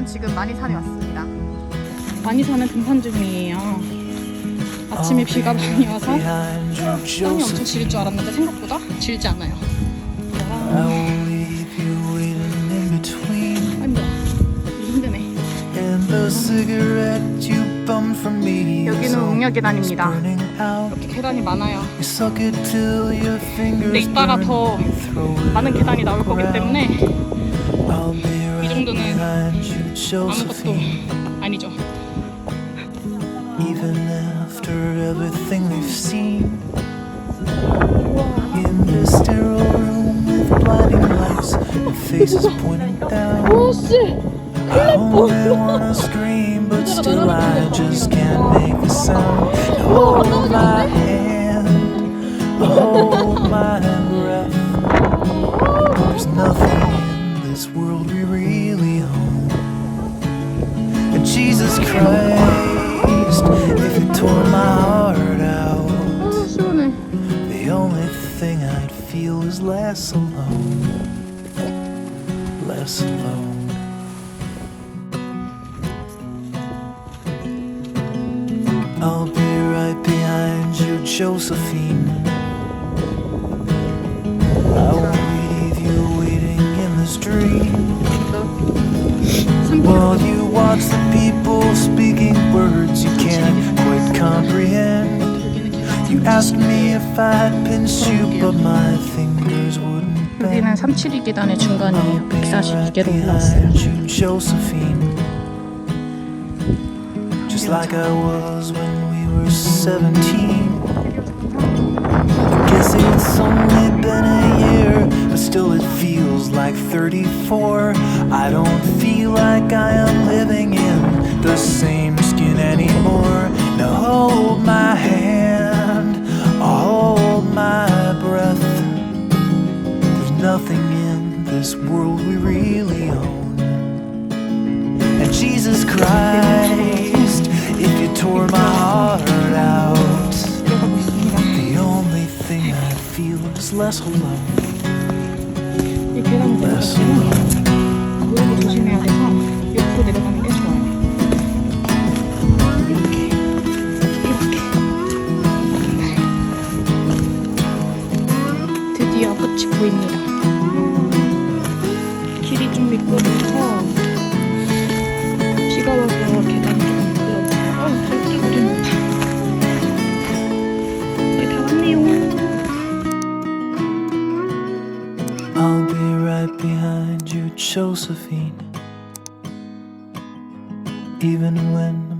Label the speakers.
Speaker 1: 저는 지금 마니산에 왔습니다.
Speaker 2: 많이 사는 등산 중이에요. 아침에 비가 많이 와서 땅이 엄청 질줄 알았는데 생각보다 질지 않아요. 힘드네.
Speaker 1: 여기는 웅녀 계단입니다.
Speaker 2: 이렇게 계단이 많아요. 근데 이따가 더 많은 계단이 나올 거기 때문에
Speaker 3: 아무것도
Speaker 2: 아무것도 아니죠.
Speaker 3: Even after everything we've seen In this sterile room with blinding lights And faces pointing down
Speaker 2: 오씨!
Speaker 3: I only wanna scream but still I just can't make a sound Now Hold my hand Hold my breath There's nothing in this world we really own And Jesus Christ, if you tore my heart out, the only thing I'd feel is less alone, less alone. I'll be right behind you, Josephine. I won't leave you waiting in this dream. While you watch the people speaking words you can't quite comprehend. You asked me if I'd pinch you, but my fingers wouldn't
Speaker 2: 여기는
Speaker 3: bend.
Speaker 2: 372 계단의 중간이에요.
Speaker 3: I'll be right
Speaker 2: 142개로 올라왔어요.
Speaker 3: behind you, Josephine. Just like I was when we were 17. 34. I don't feel like I am living in the same skin anymore. Now hold my hand, hold my breath. There's nothing in this world we really own. And Jesus Christ, if you tore my heart out, the only thing I feel is less alone.
Speaker 2: 드디어 끝이 보입니다. 길이 좀 미끄러워서 비가 와서 계단이 다 왔네요.
Speaker 3: I'll be right behind you, Josephine. Even when